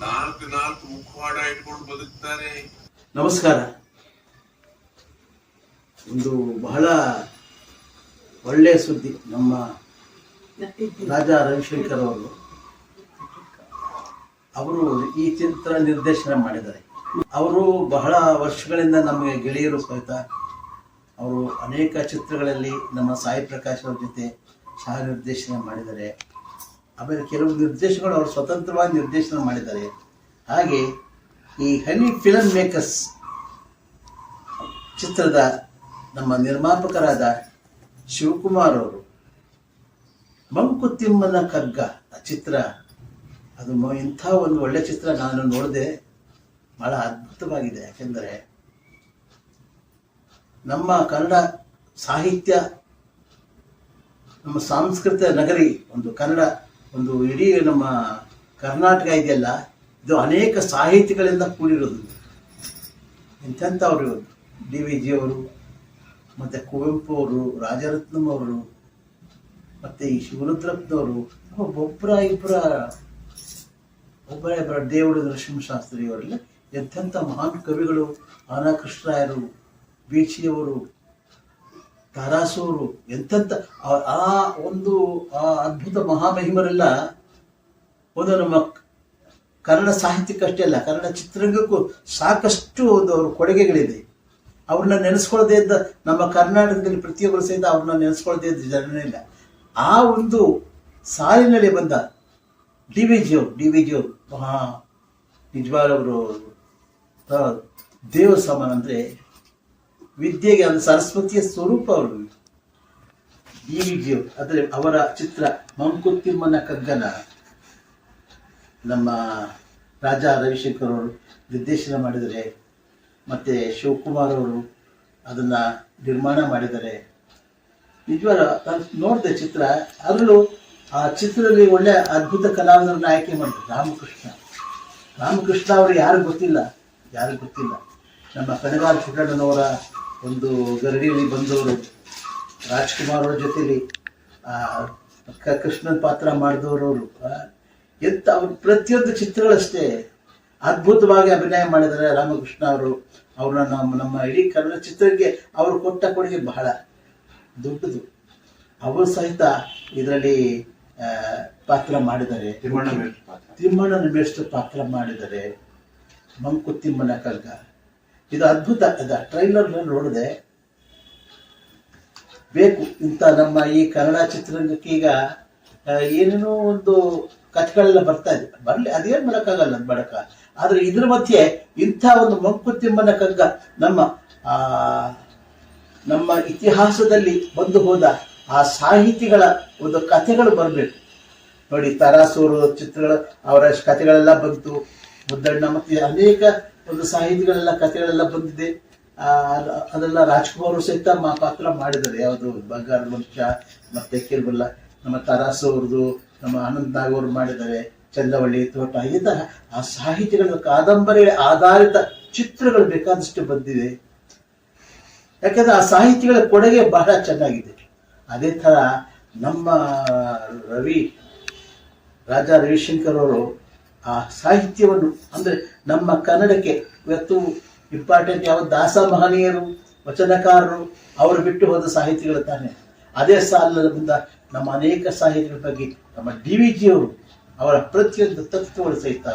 ನಾಲ್ಕು ನಾಲ್ಕು ಮುಖವಾಡ ಇಟ್ಕೊಂಡು ಬದುಕ್ತಾರೆ. ನಮಸ್ಕಾರ. ಒಂದು ಬಹಳ ಒಳ್ಳೆಯ ಸುದ್ದಿ ನಮ್ಮ ರಾಜಾ ರವಿಶಂಕರ್ ಅವರು. ಅವರು ಈ ಚಿತ್ರ ನಿರ್ದೇಶನ ಮಾಡಿದ್ದಾರೆ. ಅವರು ಬಹಳ ವರ್ಷಗಳಿಂದ ನಮಗೆ ಗೆಳೆಯರು ಸಹಿತ ಅವರು ಅನೇಕ ಚಿತ್ರಗಳಲ್ಲಿ ನಮ್ಮ ಸಾಯಿ ಪ್ರಕಾಶ್ ಅವರ ಜೊತೆ ಸಹ ನಿರ್ದೇಶನ ಮಾಡಿದ್ದಾರೆ. ಆಮೇಲೆ ಕೆಲವು ನಿರ್ದೇಶನಗಳು ಅವರು ಸ್ವತಂತ್ರವಾಗಿ ನಿರ್ದೇಶನ ಮಾಡಿದ್ದಾರೆ. ಹಾಗೆ ಈ ಹನಿ ಫಿಲಮ್ ಮೇಕರ್ಸ್ ಚಿತ್ರದ ನಮ್ಮ ನಿರ್ಮಾಪಕರಾದ ಶಿವಕುಮಾರ್ ಅವರು ಮಂಕುತಿಮ್ಮನ ಕಗ್ಗ ಆ ಚಿತ್ರ, ಅದು ಇಂಥ ಒಂದು ಒಳ್ಳೆ ಚಿತ್ರ ನಾನು ನೋಡಿದೆ, ಬಹಳ ಅದ್ಭುತವಾಗಿದೆ. ಯಾಕೆಂದರೆ ನಮ್ಮ ಕನ್ನಡ ಸಾಹಿತ್ಯ, ನಮ್ಮ ಸಾಂಸ್ಕೃತಿಕ ನಗರಿ, ಒಂದು ಕನ್ನಡ ಒಂದು ಇಡೀ ನಮ್ಮ ಕರ್ನಾಟಕ ಇದೆಯಲ್ಲ, ಇದು ಅನೇಕ ಸಾಹಿತಿಗಳಿಂದ ಕೂಡಿರೋದು. ಎಂಥವರು ಡಿ ವಿ ಜಿ ಅವರು, ಮತ್ತು ಕುವೆಂಪು ಅವರು, ರಾಜರತ್ನಂ ಅವರು, ಮತ್ತು ಈ ಶಿವರುದ್ರಪ್ಪನವರು ಒಬ್ಬರ ಇಬ್ಬರ ಒಬ್ಬರ ಇಬ್ಬರ ದೇವರು ನರಸಿಂಹಶಾಸ್ತ್ರಿ ಎಂಥೆಂಥ ಮಹಾನ್ ಕವಿಗಳು, ಆನಾ ಕೃಷ್ಣರಾಯರು ಬೀಚಿಯವರು ತಾರಾಸೂರು ಎಂತಂತ ಆ- ಒಂದು, ಆ ಅದ್ಭುತ ಮಹಾಮಹಿಮರೆಲ್ಲ ಒಂದು ನಮ್ಮ ಕನ್ನಡ ಸಾಹಿತ್ಯಕ್ಕಷ್ಟೇ ಅಲ್ಲ, ಕನ್ನಡ ಚಿತ್ರರಂಗಕ್ಕೂ ಸಾಕಷ್ಟು ಒಂದು ಅವ್ರ ಕೊಡುಗೆಗಳಿದೆ. ಅವ್ರನ್ನ ನೆನೆಸ್ಕೊಳ್ಳದೇ ಇದ್ದ ನಮ್ಮ ಕರ್ನಾಟಕದಲ್ಲಿ ಪ್ರತಿಯೊಬ್ಬರು ಸಹಿತ ಅವ್ರನ್ನ ನೆನೆಸ್ಕೊಳ್ಳದೇ ಇದ್ದ ಜನನೇ ಇಲ್ಲ. ಆ ಒಂದು ಸಾಲಿನಲ್ಲಿ ಬಂದ ಡಿ ವಿ ಜಿ ಅವರು ಡಿ ವಿ ಜಿ ಅವರು ಮಹಾ ನಿಜವಾಗ್ಲವರು ದೇವ ಸಮಾನ ಅಂದರೆ ವಿದ್ಯೆಗೆ ಒಂದು ಸರಸ್ವತಿಯ ಸ್ವರೂಪ ಅವರು. ಈ ವಿಡಿಯೋ ಅಂದರೆ ಅವರ ಚಿತ್ರ ಮಂಕುತಿಮ್ಮನ ಕಗ್ಗನ. ನಮ್ಮ ರಾಜಾ ರವಿಶಂಕರ್ ಅವರು ನಿರ್ದೇಶನ ಮಾಡಿದರೆ, ಮತ್ತೆ ಶಿವಕುಮಾರ್ ಅವರು ಅದನ್ನು ನಿರ್ಮಾಣ ಮಾಡಿದರೆ. ನಿಜವಾದ ನೋಡಿದೆ ಚಿತ್ರ, ಅದರಲ್ಲೂ ಆ ಚಿತ್ರದಲ್ಲಿ ಒಳ್ಳೆ ಅದ್ಭುತ ಕಲಾವಿದರನ್ನ ಆಯ್ಕೆ ಮಾಡಿದ್ರು ರಾಮಕೃಷ್ಣ. ರಾಮಕೃಷ್ಣ ಅವರು ಯಾರು ಗೊತ್ತಿಲ್ಲ, ಯಾರಿಗೂ ಗೊತ್ತಿಲ್ಲ. ನಮ್ಮ ಕಣಗಾರ ಪುಟ್ಟಣ್ಣನವರ ಒಂದು ಗರಡಿಯಲ್ಲಿ ಬಂದವರು ರಾಜ್ಕುಮಾರ್ ಅವ್ರ ಜೊತೆಲಿ ಕೃಷ್ಣನ್ ಪಾತ್ರ ಮಾಡಿದವರು ಅವರು. ಎಂತ ಅವ್ರ ಪ್ರತಿಯೊಂದು ಚಿತ್ರಗಳಷ್ಟೇ ಅದ್ಭುತವಾಗಿ ಅಭಿನಯ ಮಾಡಿದ್ದಾರೆ ರಾಮಕೃಷ್ಣ ಅವರು. ಅವ್ರನ್ನ ನಮ್ಮ ನಮ್ಮ ಇಡೀ ಕನ್ನಡ ಚಿತ್ರಕ್ಕೆ ಅವರು ಕೊಟ್ಟ ಕೊಡುಗೆ ಬಹಳ ದೊಡ್ಡದು. ಅವರು ಸಹಿತ ಇದರಲ್ಲಿ ಪಾತ್ರ ಮಾಡಿದ್ದಾರೆ. ತಿಮ್ಮಣ್ಣ ಮೇಷ್ಟ್ರ ಪಾತ್ರ. ಮಾಡಿದ್ದಾರೆ. ಮಂಕುತಿಮ್ಮನ ಕಗ್ಗ ಇದು ಅದ್ಭುತ ಅದ ಟ್ರೈಲರ್ ನೋಡಿದೆ. ಬೇಕು ಇಂಥ ನಮ್ಮ ಈ ಕನ್ನಡ ಚಿತ್ರರಂಗಕ್ಕೆ ಈಗ ಏನೇನೋ ಒಂದು ಕಥೆಗಳೆಲ್ಲ ಬರ್ತಾ ಇದೆ. ಬರಲಿ ಅದೇನು ಮಾಡೋಕ್ಕಾಗಲ್ಲ ಬಡಕ ಆದರೆ ಇದ್ರ ಮಧ್ಯೆ ಇಂಥ ಒಂದು ಮಂಕುತಿಮ್ಮನ ಕಗ್ಗ ನಮ್ಮ ಆ, ನಮ್ಮ ಇತಿಹಾಸದಲ್ಲಿ ಬಂದು ಹೋದ ಆ ಸಾಹಿತಿಗಳ ಒಂದು ಕಥೆಗಳು ಬರಬೇಕು. ನೋಡಿ ತರಾಸೂರು ಚಿತ್ರಗಳ ಅವರ ಕಥೆಗಳೆಲ್ಲ ಬಂತು. ಮುದ್ದಣ್ಣ ಮತ್ತೆ ಅನೇಕ ಒಂದು ಸಾಹಿತಿಗಳೆಲ್ಲ, ಕಥೆಗಳೆಲ್ಲ ಬಂದಿದೆ. ಅದೆಲ್ಲ ರಾಜ್ಕುಮಾರ್ ಸಹಿತ ಮಾ, ಪಾತ್ರ ಮಾಡಿದ್ದಾರೆ. ಯಾವುದು? ಬಂಗಾರ ಮಂಚ, ಮತ್ತೆ ಕೆಲವೆಲ್ಲ ನಮ್ಮ ತರಾಸು ಅವ್ರದ್ದು, ನಮ್ಮ ಆನಂದ್ ನಾಗ್ ಮಾಡಿದ್ದಾರೆ. ಚಂದವಳ್ಳಿ, ತೋಟ ತರ ಆ ಸಾಹಿತ್ಯಗಳ ಕಾದಂಬರಿ ಆಧಾರಿತ ಚಿತ್ರಗಳು ಬೇಕಾದಷ್ಟು ಬಂದಿದೆ ಯಾಕಂದ್ರೆ ಆ ಸಾಹಿತ್ಯಗಳ ಕೊಡುಗೆ ಬಹಳ ಚೆನ್ನಾಗಿದೆ. ಅದೇ ಥರ ನಮ್ಮ ರವಿ, ರಾಜ ರವಿಶಂಕರ್ ಅವರು ಆ ಸಾಹಿತ್ಯವನ್ನು, ಅಂದರೆ ನಮ್ಮ ಕನ್ನಡಕ್ಕೆ ಇವತ್ತು ಇಂಪಾರ್ಟೆಂಟ್ ಯಾವ ದಾಸ ಮಹನೀಯರು, ವಚನಕಾರರು, ಅವರು ಬಿಟ್ಟು ಹೋದ ಸಾಹಿತಿಗಳು ತಾನೆ ಅದೇ ಸಾಲದ ಬಂದ ನಮ್ಮ ಅನೇಕ ಸಾಹಿತಿಗಳ ಬಗ್ಗೆ ನಮ್ಮ ಡಿ ವಿ ಜಿಯವರು ಅವರ ಪ್ರತಿಯೊಂದು ತತ್ವಗಳು ಸಹಿತ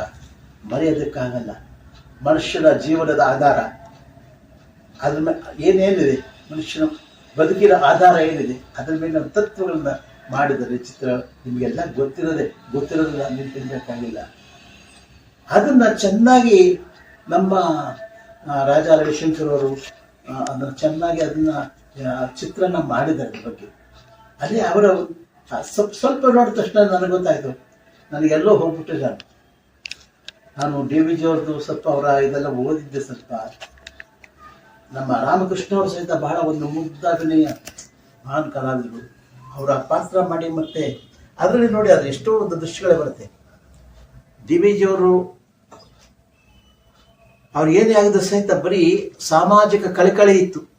ಮರೆಯೋದಕ್ಕಾಗಲ್ಲ. ಮನುಷ್ಯನ ಜೀವನದ ಆಧಾರ. ಅದ್ರ ಮೇಲೆ ಏನೇನಿದೆ? ಮನುಷ್ಯನ ಬದುಕಿನ ಆಧಾರ ಏನಿದೆ? ಅದರ ಮೇಲಿನ ತತ್ವಗಳನ್ನ ಮಾಡಿದರೆ ಚಿತ್ರ ನಿಮಗೆಲ್ಲ ಗೊತ್ತಿರೋದೆ ಗೊತ್ತಿರೋದಿಲ್ಲ ನೀವು ತಿನ್ಬೇಕಾಗಿಲ್ಲ ಅದನ್ನ ಚೆನ್ನಾಗಿ ನಮ್ಮ ರಾಜ ರವಿಶಂಕರ್ ಅವರು ಆ, ಅದನ್ನ ಚೆನ್ನಾಗಿ ಅದನ್ನ ಚಿತ್ರನ ಮಾಡಿದ್ದಾರೆ ಅದ್ರ ಬಗ್ಗೆ. ಅದೇ ಅವರ ಸ್ವಲ್ಪ ಸ್ವಲ್ಪ ನೋಡಿದ ತಕ್ಷಣ ನನಗೆ ಗೊತ್ತಾಯ್ತು. ನನಗೆಲ್ಲೋ ಹೋಗ್ಬಿಟ್ಟು ನಾನು ನಾನು ಡಿ ವಿ ಜಿ ಅವ್ರದ್ದು ಸ್ವಲ್ಪ ಅವರ ಇದೆಲ್ಲ ಓದಿದ್ದೆ ಸ್ವಲ್ಪ. ನಮ್ಮ ರಾಮಕೃಷ್ಣ ಅವರು ಸಹಿತ ಬಹಳ ಒಂದು ಮುಗ್ಧಾಭಿನಯ ಮಹಾನ್ ಕಲಾವಿದರು. ಅವರ ಪಾತ್ರ ಮಾಡಿ ಮತ್ತೆ ಅದರಲ್ಲಿ ನೋಡಿ ಅದು ಎಷ್ಟೋ ಒಂದು ದೃಶ್ಯಗಳೇ ಬರುತ್ತೆ. ಡಿ ವಿ ಜಿ ಅವರು ಏನೇ ಆಗಿದ್ರು ಸಹಿತ ಬರೀ ಸಾಮಾಜಿಕ ಕಳಕಳಿ ಇತ್ತು.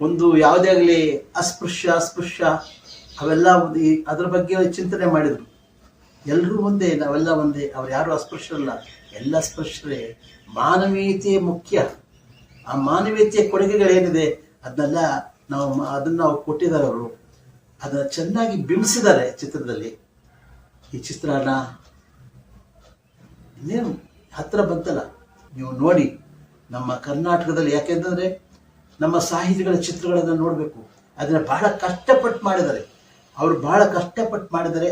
ಒಂದು ಯಾವುದೇ ಆಗಲಿ ಅಸ್ಪೃಶ್ಯ ಅಸ್ಪೃಶ್ಯ, ಅವೆಲ್ಲ ಒಂದು ಅದ್ರ ಬಗ್ಗೆ ಚಿಂತನೆ ಮಾಡಿದ್ರು. ಎಲ್ಲರೂ ಒಂದೇ, ನಾವೆಲ್ಲ ಒಂದೇ, ಅವ್ರು ಯಾರು ಅಸ್ಪೃಶ್ಯರಲ್ಲ. ಎಲ್ಲ ಸ್ಪೃಶ್ಯರೇ ಮಾನವೀಯತೆ ಮುಖ್ಯ. ಆ ಮಾನವೀಯತೆಯ ಕೊಡುಗೆಗಳೇನಿದೆ, ಅದನ್ನೆಲ್ಲ ನಾವು ಅದನ್ನ ನಾವು ಕೊಟ್ಟಿದ್ದಾರೆ ಅವರು. ಅದನ್ನ ಚೆನ್ನಾಗಿ ಬಿಂಬಿಸಿದ್ದಾರೆ ಚಿತ್ರದಲ್ಲಿ. ಈ ಚಿತ್ರನ ಇನ್ನೇನು? ಹತ್ರ ಬಂತಲ್ಲ. ನೀವು ನೋಡಿ ನಮ್ಮ ಕರ್ನಾಟಕದಲ್ಲಿ ಯಾಕೆಂದ್ರೆ ನಮ್ಮ ಸಾಹಿತಿಗಳ ಚಿತ್ರಗಳನ್ನು ನೋಡಬೇಕು. ಅದನ್ನು ಬಹಳ ಕಷ್ಟಪಟ್ಟು ಮಾಡಿದ್ದಾರೆ. ಅವರು ಬಹಳ ಕಷ್ಟಪಟ್ಟು ಮಾಡಿದರೆ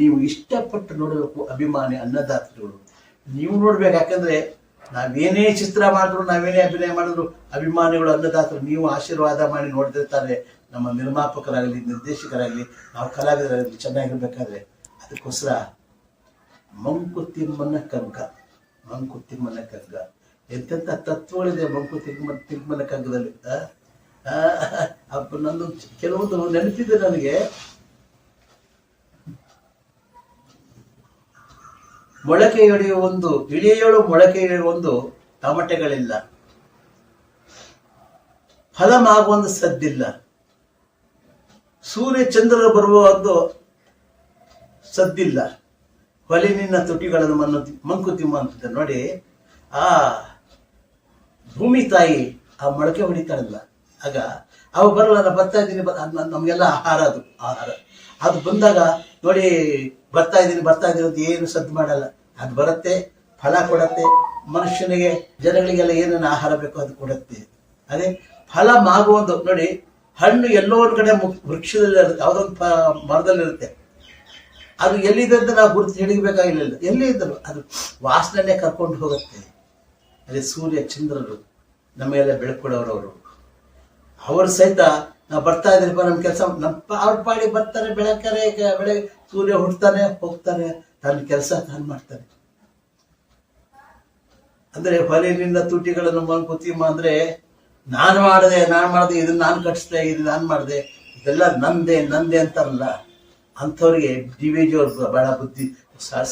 ನೀವು ಇಷ್ಟಪಟ್ಟು ನೋಡಬೇಕು ಅಭಿಮಾನಿ ಅನ್ನದಾತ್ರಿಗಳು ನೀವು ನೋಡ್ಬೇಕು ಯಾಕಂದ್ರೆ ನಾವೇನೇ ಚಿತ್ರ ಮಾಡಿದ್ರು, ನಾವೇನೇ ಅಭಿನಯ ಮಾಡಿದ್ರು ಅಭಿಮಾನಿಗಳು ಅನ್ನದಾತರು ನೀವು ಆಶೀರ್ವಾದ ಮಾಡಿ ನೋಡ್ತಿರ್ತಾರೆ. ನಮ್ಮ ನಿರ್ಮಾಪಕರಾಗಲಿ, ನಿರ್ದೇಶಕರಾಗಲಿ, ನಾವು ಕಲಾವಿದರಾಗಲಿ ಚೆನ್ನಾಗಿರ್ಬೇಕಾದ್ರೆ ಅದಕ್ಕೋಸ್ಕರ ಮಂಕುತಿಮ್ಮನ ಕಗ್ಗ ಮಂಕುತಿಮ್ಮನ ಕಗ್ಗ ಎಂತೆಂಥ ತತ್ವಗಳಿದೆ ಮಂಕುತಿಮ್ಮ ತಿಮ್ಮನ ಕಗ್ಗದಲ್ಲಿ ಅಪ್ಪ ನಂದು ಕೆಲವೊಂದು ನೆನಪಿದೆ ನನಗೆ. ಮೊಳಕೆ ಹೊಡೆಯುವ ಒಂದು, ಇಳಿಯೋಳು ಮೊಳಕೆ ಹೊಡೆಯುವ ಒಂದು ತಮಟೆಗಳಿಲ್ಲ. ಫಲಮಾಗುವಂದು ಸದ್ದಿಲ್ಲ. ಸೂರ್ಯ ಚಂದ್ರ ಬರುವ ಒಂದು ಸದ್ದಿಲ್ಲ. ಹೊಲಿನಿನ್ನ ತುಟಿಗಳನ್ನು ಮನ್ನು ಮಂಕುತಿಮ್ಮ ಅಂತ ನೋಡಿ, ಆ ಭೂಮಿ ತಾಯಿ ಆ ಮೊಳಕೆ ಹೊಡಿತಾಳಲ್ಲ. ಆಗ ಅವ ಬರಲ್ಲ ನಾನು ಬರ್ತಾ ಇದ್ದೀನಿ ನಮಗೆಲ್ಲ ಆಹಾರ ಅದು ಆಹಾರ. ಅದು ಬಂದಾಗ ನೋಡಿ, ಬರ್ತಾ ಇದ್ದೀನಿ ಬರ್ತಾ ಇದ್ದೀನಿ ಅಂತ ಏನು ಸದ್ದು ಮಾಡಲ್ಲ. ಅದು ಬರುತ್ತೆ, ಫಲ ಕೊಡತ್ತೆ, ಮನುಷ್ಯನಿಗೆ, ಜನಗಳಿಗೆಲ್ಲ ಏನೇನು ಆಹಾರ ಬೇಕೋ ಅದು ಕೊಡುತ್ತೆ. ಅದೇ ಫಲ ಮಾಗುವಂತ ನೋಡಿ, ಹಣ್ಣು ಎಲ್ಲೋ ಒಂದು ಕಡೆ ವೃಕ್ಷದಲ್ಲಿ ಯಾವುದೋ ಒಂದು ಮರದಲ್ಲಿರುತ್ತೆ. ಅದು ಎಲ್ಲಿದೆ ಅಂತ ನಾವು ಗುರುತು ಹಿಡಿಬೇಕಾಗಿಲ್ಲ ಎಲ್ಲಿ ಇದ್ದರು ಅದು ವಾಸನೆ ಕರ್ಕೊಂಡು ಹೋಗುತ್ತೆ. ಅದೇ ಸೂರ್ಯ ಚಂದ್ರರು ನಮ್ಮ ಎಲ್ಲ ಅವರು ಅವರು ಸಹಿತ ನಾವು ಬರ್ತಾ ಇದ್ರಿಪ್ಪ ನಮ್ಮ ಕೆಲಸ ನಮ್ಮ ಅವ್ರ ಪಾಡಿ ಬರ್ತಾರೆ, ಬೆಳಕರೆ ಬೆಳಗ್ಗೆ ಸೂರ್ಯ ಹುಡ್ತಾನೆ ಹೋಗ್ತಾನೆ, ತನ್ನ ಕೆಲಸ ತಾನು ಮಾಡ್ತಾನೆ. ಅಂದ್ರೆ ಹೊಲಿನಿಂದ ತುಟಿಗಳನ್ನು ಮಂಕುತಿಮ್ಮ ಅಂದ್ರೆ ನಾನು ಮಾಡಿದೆ ನಾನು ಮಾಡಿದೆ, ಇದನ್ನ ನಾನು ಕಟ್ಟಿಸ್ದೆ, ಇದು ನಾನು ಮಾಡಿದೆ, ಇದೆಲ್ಲ ನಂದೆ ನಂದೆ ಅಂತಾರಲ್ಲ. ಅಂಥವ್ರಿಗೆ ಡಿ ವಿ ಜಿ ಅವರು ಬಹಳ ಬುದ್ಧಿ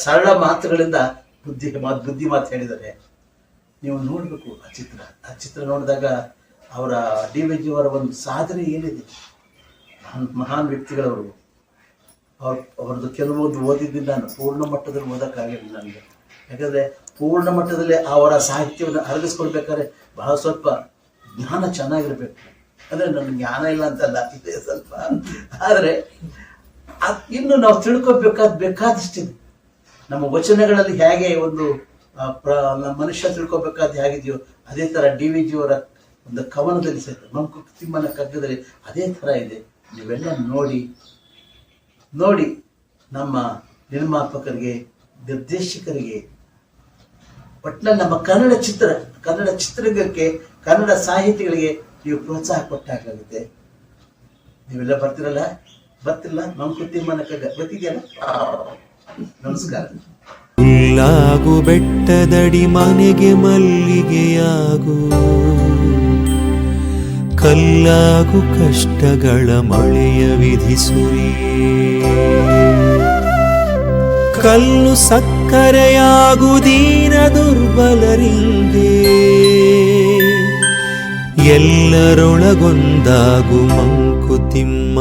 ಸರಳ ಮಾತುಗಳಿಂದ ಬುದ್ಧಿ, ಮಾತು ಬುದ್ಧಿ ಮಾತು ಹೇಳಿದ್ದಾರೆ. ನೀವು ನೋಡಬೇಕು ಆ ಚಿತ್ರ. ಆ ಚಿತ್ರ ನೋಡಿದಾಗ ಅವರ ಡಿ ವಿ ಜಿ ಅವರ ಒಂದು ಸಾಧನೆ ಏನಿದೆ? ಮಹಾನ್ ಮಹಾನ್ ವ್ಯಕ್ತಿಗಳವರು. ಅವ್ರ, ಅವ್ರದ್ದು ಕೆಲವೊಂದು ಓದಿದ್ದಿಂದ ನಾನು, ಪೂರ್ಣ ಮಟ್ಟದಲ್ಲಿ ಓದೋಕ್ಕಾಗಿರಲಿಲ್ಲ ನನಗೆ. ಯಾಕಂದರೆ ಪೂರ್ಣ ಮಟ್ಟದಲ್ಲಿ ಅವರ ಸಾಹಿತ್ಯವನ್ನು ಅರಗಿಸ್ಕೊಳ್ಬೇಕಾದ್ರೆ ಬಹಳ ಸ್ವಲ್ಪ ಜ್ಞಾನ ಚೆನ್ನಾಗಿರ್ಬೇಕು. ಅಂದರೆ ನನ್ನ ಜ್ಞಾನ ಇಲ್ಲ ಅಂತಲ್ಲ, ಇದೆ ಸ್ವಲ್ಪ. ಆದರೆ ಇನ್ನು ನಾವು ತಿಳ್ಕೊಬೇಕಾದ ಬೇಕಾದಷ್ಟಿದೆ. ನಮ್ಮ ವಚನಗಳಲ್ಲಿ ಹೇಗೆ ಒಂದು ಮನುಷ್ಯ ತಿಳ್ಕೊಬೇಕಾದ ಹೇಗಿದೆಯೋ ಅದೇ ತರ ಡಿ ವಿ ಜಿಯವರ ಒಂದು ಕವನದಲ್ಲಿ ಸೇರ್ತಾರೆ ಮಂಕು ತಿಮ್ಮನ ಕಗ್ಗದಲ್ಲಿ ಅದೇ ತರ ಇದೆ. ನೀವೆಲ್ಲ ನೋಡಿ ನೋಡಿ ನಮ್ಮ ನಿರ್ಮಾಪಕರಿಗೆ, ನಿರ್ದೇಶಕರಿಗೆ. ಒಟ್ಟಿನಲ್ಲಿ ನಮ್ಮ ಕನ್ನಡ ಚಿತ್ರ, ಕನ್ನಡ ಚಿತ್ರರಂಗಕ್ಕೆ, ಕನ್ನಡ ಸಾಹಿತಿಗಳಿಗೆ ನೀವು ಪ್ರೋತ್ಸಾಹ ಕೊಟ್ಟಾಗುತ್ತೆ ನೀವೆಲ್ಲ ಬರ್ತಿರಲ್ಲ? ಬರ್ತಿಲ್ಲ ಮಂಕುತಿಮ್ಮನ ಮನಕ ಬರ್ತಿದ್ಯಲ್ಲ? ನಮಸ್ಕಾರ. ಹುಲ್ಲಾಗು ಬೆಟ್ಟದಡಿ ಮನೆಗೆ ಮಲ್ಲಿಗೆಯಾಗು. ಕಲ್ಲಾಗು ಕಷ್ಟಗಳ ಮಳೆಯ ವಿಧಿಸುರಿ ಕಲ್ಲು ಸಕ್ಕರೆಯಾಗು ದೀನ ದುರ್ಬಲರಿಂದೆ ಎಲ್ಲರೊಳಗೊಂದಾಗು ಮಂಕುತಿಮ್ಮ